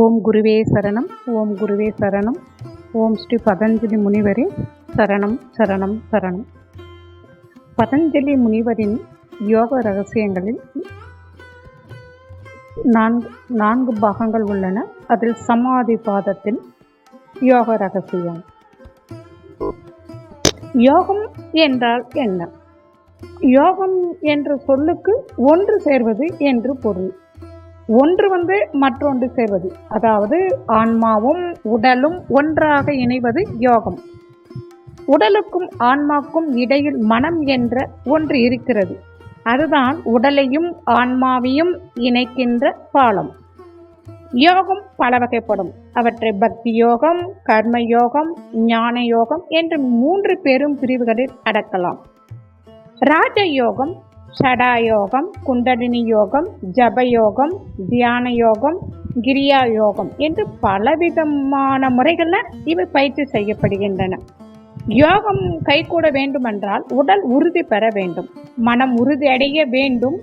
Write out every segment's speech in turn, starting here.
ஓம் குருவே சரணம் ஓம் குருவே சரணம் ஓம் ஸ்ரீ பதஞ்சலி முனிவரே சரணம் சரணம் சரணம். பதஞ்சலி முனிவரின் யோக ரகசியங்களில் நான்கு நான்கு பாகங்கள் உள்ளன. அதில் சமாதி பாதத்தில் யோக ரகசியம். யோகம் என்றால் என்ன? யோகம் என்ற சொல்லுக்கு ஒன்று சேர்வது என்று பொருள். ஒன்று வந்து மற்றொன்று சேர்வது. அதாவது ஆன்மாவும் உடலும் ஒன்றாக இணைவது யோகம். உடலுக்கும் ஆன்மாக்கும் இடையில் மனம் என்ற ஒன்று இருக்கிறது. அதுதான் உடலையும் ஆன்மாவையும் இணைக்கின்ற பாலம். யோகம் பல வகைப்படும். அவற்றை பக்தி யோகம் கர்ம யோகம் ஞான யோகம் என்று மூன்று பெரும் பிரிவுகளில் அடக்கலாம். ராஜ ஷடாயோகம் யோகம் குண்டலினி யோகம் ஜப யோகம் தியான யோகம் கிரியா யோகம் என்று பலவிதமான முறைகளில் இவை பயிற்சி செய்யப்படுகின்றன. யோகம் கைகூட வேண்டுமென்றால் உடல் உறுதி பெற வேண்டும். மனம் உறுதி அடைய வேண்டும்.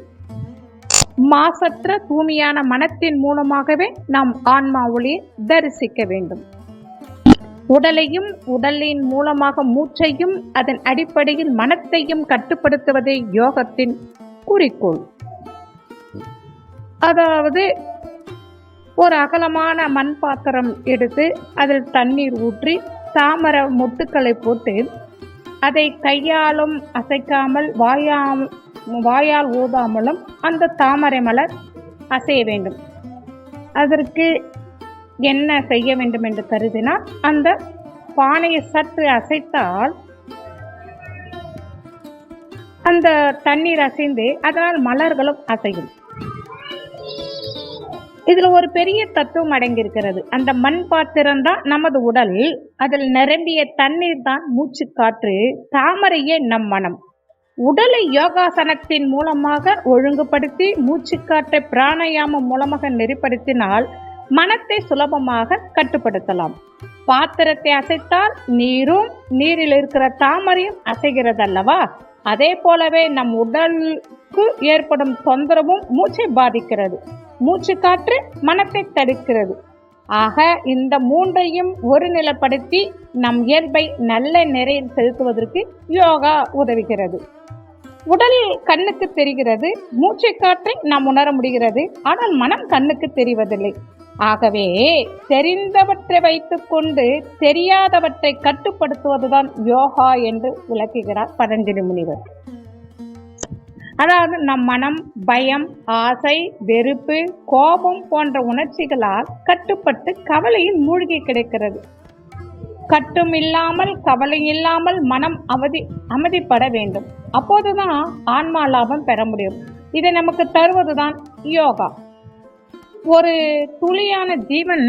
மாசற்ற தூய்மையான மனத்தின் மூலமாகவே நாம் ஆன்மா ஒளியை தரிசிக்க வேண்டும். உடலையும் உடலின் மூலமாக மூச்சையும் அதன் அடிப்படையில் மனத்தையும் கட்டுப்படுத்துவதே யோகத்தின் குறிக்கோள். அதாவது ஒரு அகலமான மண் பாத்திரம் எடுத்து அதில் தண்ணீர் ஊற்றி தாமர மொட்டுக்களை போட்டு அதை கையாலும் அசைக்காமல் வாயா வாயால் ஊதாமலும் அந்த தாமரை மலர் அசைய வேண்டும். அதற்கு என்ன செய்ய வேண்டும் என்று கருதினால் அந்த பானையை சற்று அசைத்தால் அந்த தண்ணீர் அசைந்து அதனால் மலர்களும் அசையும். இதில் ஒரு பெரிய தத்துவம் அடங்கியிருக்கிறது. அந்த மண் பாத்திரம் தான் நமது உடல் அதில் நிரம்பிய தண்ணீர் தான் மூச்சு காற்று தாமரையே நம் மனம். உடலை யோகாசனத்தின் மூலமாக ஒழுங்குபடுத்தி மூச்சுக்காற்றை பிராணாயாமம் மூலமாக நெறிப்படுத்தினால் மனத்தை சுலபமாக கட்டுப்படுத்தலாம். பாத்திரத்தை அசைத்தால் நீரும் நீரில் இருக்கிற தாமரையும் அசைகிறது அல்லவா அதே போலவே நம் உடலுக்கு ஏற்படும் தொந்தரவும் மூச்சை பாதிக்கிறது. மூச்சு காற்று மனத்தை தடுக்கிறது. ஆக இந்த மூன்றையும் ஒருநிலைப்படுத்தி நம் இயல்பை நல்ல நிறையில் செலுத்துவதற்கு யோகா உதவுகிறது. உடல் கண்ணுக்கு தெரிகிறது மூச்சை காற்றை நாம் உணர முடிகிறது ஆனால் மனம் கண்ணுக்கு தெரிவதில்லை. ஆகவே தெரிந்தவற்றை வைத்துக்கொண்டு தெரியாதவற்றை கட்டுப்படுத்துவதுதான் யோகா என்று விளக்குகிறார் பதஞ்சலி முனிவர். அதாவது நம் மனம் பயம் ஆசை வெறுப்பு கோபம் போன்ற உணர்ச்சிகளால் கட்டுப்பட்டு கவலையில் மூழ்கி கிடைக்கிறது. கட்டும் இல்லாமல் கவலை இல்லாமல் மனம் அவதி அமைதிப்பட வேண்டும். அப்போதுதான் ஆன்மா லாபம் பெற முடியும். இதை நமக்கு தருவதுதான் யோகா. ஒரு துளியான ஜீவன்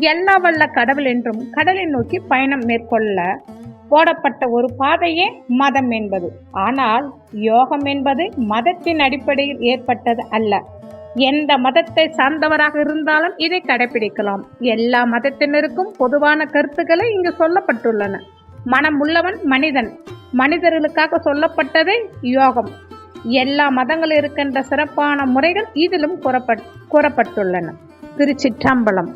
எல்லா வல்ல கடவுள் என்றும் கடலை நோக்கி பயணம் மேற்கொள்ள போடப்பட்ட ஒரு பாதையே மதம் என்பது. ஆனால் யோகம் என்பது மதத்தின் அடிப்படையில் ஏற்பட்டது அல்ல. எந்த மதத்தை சார்ந்தவராக இருந்தாலும் இதை கடைபிடிக்கலாம் எல்லா மதத்தினருக்கும் பொதுவான கருத்துக்களை இங்கு சொல்லப்பட்டுள்ளன. மனம் உள்ளவன் மனிதன். மனிதர்களுக்காக சொல்லப்பட்டதே யோகம். எல்லா மதங்கள் இருக்கின்ற சிறப்பான முறைகள் இதிலும் கூறப்பட் கூறப்பட்டுள்ளன. திருச்சிற்றம்பலம்.